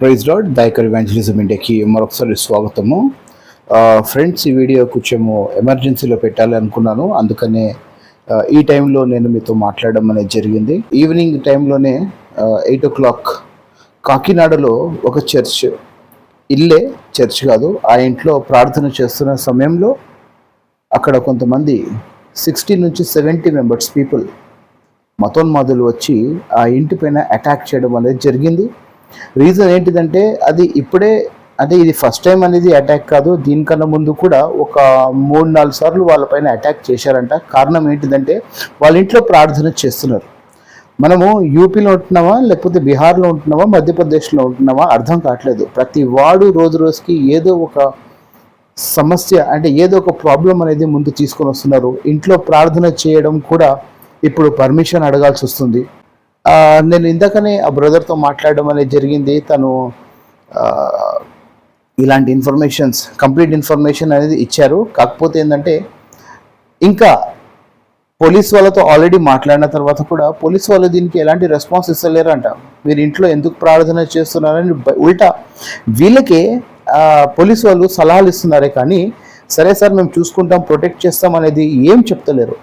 Praise lord Dayakar evangelism ఇండియాకి మరొకసారి స్వాగతము. Friends ఈ వీడియో కొంచెము ఎమర్జెన్సీలో పెట్టాలి అనుకున్నాను. అందుకనే ఈ టైంలో నేను మీతో మాట్లాడడం అనేది జరిగింది. ఈవినింగ్ టైంలోనే ఎయిట్ ఓ క్లాక్ కాకినాడలో ఒక చర్చ్ ఇల్లే చర్చ్ కాదు ఆ ఇంట్లో ప్రార్థన చేస్తున్న సమయంలో అక్కడ కొంతమంది సిక్స్టీ నుంచి సెవెంటీ మెంబర్స్ పీపుల్ మతోన్మాదులు వచ్చి ఆ ఇంటి పైన అటాక్ చేయడం అనేది జరిగింది. రీజన్ ఏంటిదంటే అది ఇప్పుడే అంటే ఇది ఫస్ట్ టైం అనేది అటాక్ కాదు. దీనికన్నా ముందు కూడా ఒక మూడు నాలుగు సార్లు వాళ్ళపైన అటాక్ చేశారంట. కారణం ఏంటిదంటే వాళ్ళ ఇంట్లో ప్రార్థన చేస్తున్నారు. మనము యూపీలో ఉంటున్నామా లేకపోతే బీహార్లో ఉంటున్నామా మధ్యప్రదేశ్లో ఉంటున్నామా అర్థం కావట్లేదు. ప్రతి వాడు రోజు రోజుకి ఏదో ఒక సమస్య అంటే ఏదో ఒక ప్రాబ్లం అనేది ముందు తీసుకొని వస్తున్నారు. ఇంట్లో ప్రార్థన చేయడం కూడా ఇప్పుడు పర్మిషన్ అడగాల్సి వస్తుంది. నేను ఇందాకనే ఆ బ్రదర్తో మాట్లాడడం అనేది జరిగింది. తను ఇలాంటి ఇన్ఫర్మేషన్స్ కంప్లీట్ ఇన్ఫర్మేషన్ అనేది ఇచ్చారు. కాకపోతే ఏంటంటే ఇంకా పోలీస్ వాళ్ళతో ఆల్రెడీ మాట్లాడిన తర్వాత కూడా పోలీస్ వాళ్ళు దీనికి ఎలాంటి రెస్పాన్స్ ఇస్తలేరంట. మీరు ఇంట్లో ఎందుకు ప్రార్థన చేస్తున్నారని ఉల్టా వీళ్ళకే పోలీస్ వాళ్ళు సలహాలు ఇస్తున్నారే కానీ సరే సార్ మేము చూసుకుంటాం ప్రొటెక్ట్ చేస్తాం అనేది ఏం చెప్తలేరు.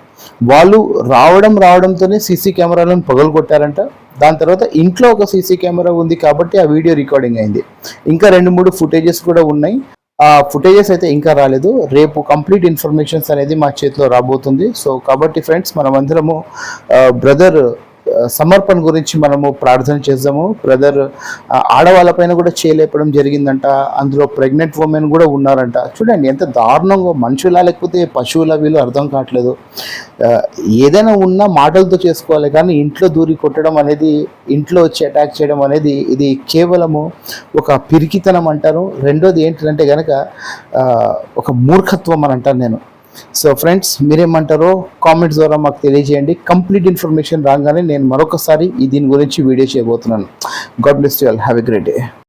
వాళ్ళు రావడం రావడంతోనే సీసీ కెమెరాలను పగలగొట్టారంట. దాని తర్వాత ఇంట్లో ఒక సీసీ కెమెరా ఉంది కాబట్టి ఆ వీడియో రికార్డింగ్ అయింది. ఇంకా రెండు మూడు ఫుటేజెస్ కూడా ఉన్నాయి. ఆ ఫుటేజెస్ అయితే ఇంకా రాలేదు. రేపు కంప్లీట్ ఇన్ఫర్మేషన్స్ అనేది మా చేతిలో రాబోతుంది. సో కాబట్టి ఫ్రెండ్స్ మనమందరము బ్రదర్ సమర్పణ గురించి మనము ప్రార్థన చేద్దాము. బ్రదర్ ఆడవాళ్ళపైన కూడా చేయలేపడం జరిగిందంట. అందులో ప్రెగ్నెంట్ ఉమెన్ కూడా ఉన్నారంట. చూడండి ఎంత దారుణంగా మనుషులా లేకపోతే పశువుల వీళ్ళు అర్థం కావట్లేదు. ఏదైనా ఉన్నా మాటలతో చేసుకోవాలి కానీ ఇంట్లో దూరి కొట్టడం అనేది ఇంట్లో వచ్చి అటాక్ చేయడం అనేది ఇది కేవలము ఒక పిరికితనం అంటారు. రెండోది ఏంటంటే కనుక ఒక మూర్ఖత్వం అని అంటాను నేను. సో ఫ్రెండ్స్ మీరేమంటారో కామెంట్స్ ద్వారా మాకు తెలియజేయండి. కంప్లీట్ ఇన్ఫర్మేషన్ రాగానే నేను మరొకసారి దీని గురించి వీడియో చేయబోతున్నాను. God bless you all have a great day